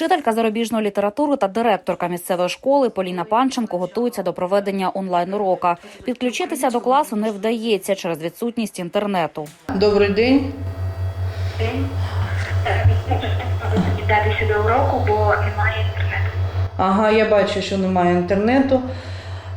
Вчителька зарубіжної літератури та директорка місцевої школи Поліна Панченко готується до проведення онлайн урока. Підключитися до класу не вдається через відсутність інтернету. Добрий день. Датися до уроку, бо немає інтернету. Ага, я бачу, що немає інтернету.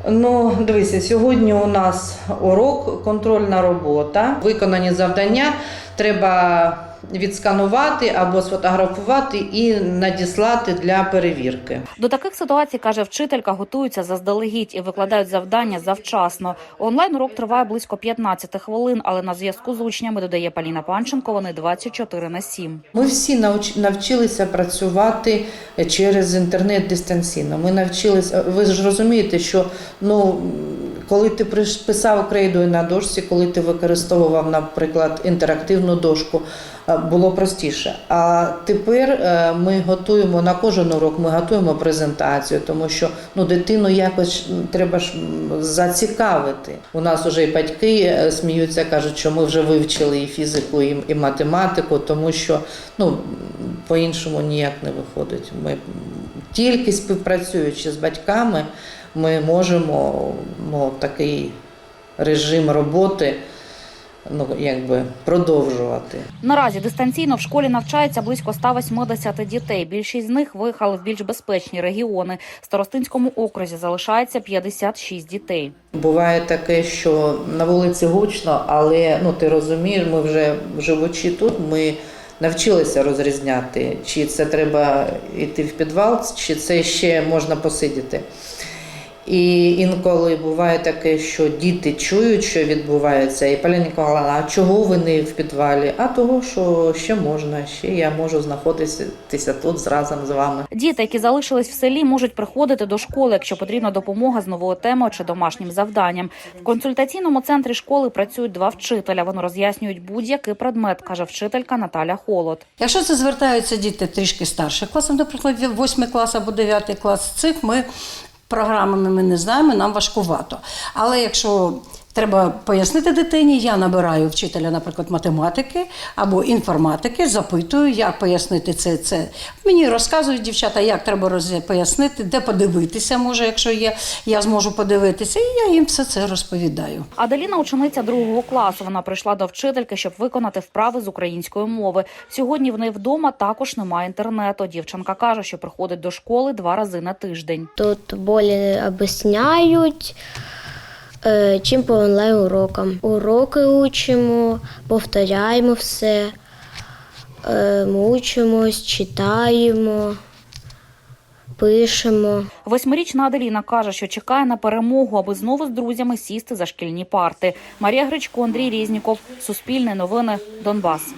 Ну, дивися, сьогодні у нас урок, контрольна робота. Виконані завдання треба відсканувати або сфотографувати і надіслати для перевірки. До таких ситуацій каже вчителька, готуються заздалегідь і викладають завдання завчасно. Онлайн урок триває близько 15 хвилин, але на зв'язку з учнями додає Поліна Панченко. Вони 24 на 7. Ми всі навчилися працювати через інтернет дистанційно. Ми навчилися. Ви ж розумієте, що ну. Коли ти писав крейдою на дошці, коли ти використовував, наприклад, інтерактивну дошку, е, було простіше. А тепер е, ми готуємо на кожен урок, ми готуємо презентацію, тому що ну дитину якось треба ж зацікавити. У нас вже і батьки е, сміються, кажуть, що ми вже вивчили і фізику, і, і математику, тому що ну по-іншому ніяк не виходить. Ми тільки співпрацюючи з батьками, ми можемо ну, такий режим роботи ну, якби продовжувати. Наразі дистанційно в школі навчається близько 180 дітей. Більшість з них виїхали в більш безпечні регіони. В Старостинському окрузі залишається 56 дітей. Буває таке, що на вулиці гучно, але ну ти розумієш, ми вже живучи тут, ми навчилися розрізняти, чи це треба йти в підвал, чи це ще можна посидіти. І інколи буває таке, що діти чують, що відбувається, і Поля Ніколаївна, а чого ви не в підвалі? А того, що ще можна, ще я можу знаходитися тут разом з вами. Діти, які залишились в селі, можуть приходити до школи, якщо потрібна допомога з новою темою чи домашнім завданням. В консультаційному центрі школи працюють два вчителя. Вони роз'яснюють будь-який предмет, каже вчителька Наталя Холод. Якщо це звертаються діти трішки старших класів, наприклад, 8 клас або 9 клас, цих ми програмами ми не знаємо, нам важкувато. Але якщо треба пояснити дитині, я набираю вчителя, наприклад, математики або інформатики, запитую, як пояснити це. це. Мені розказують дівчата, як треба роз- пояснити, де подивитися, може, якщо є, я зможу подивитися, і я їм все це розповідаю. Аделіна учениця другого класу. Вона прийшла до вчительки, щоб виконати вправи з української мови. Сьогодні в неї вдома також немає інтернету. Дівчинка каже, що приходить до школи два рази на тиждень. Тут більше об'ясняють, чим по онлайн урокам. Уроки учимо, повторяємо все, е, мучимось, читаємо, пишемо. Восьмирічна Аделіна каже, що чекає на перемогу, аби знову з друзями сісти за шкільні парти. Марія Гречко, Андрій Різніков, Суспільне новини, Донбас.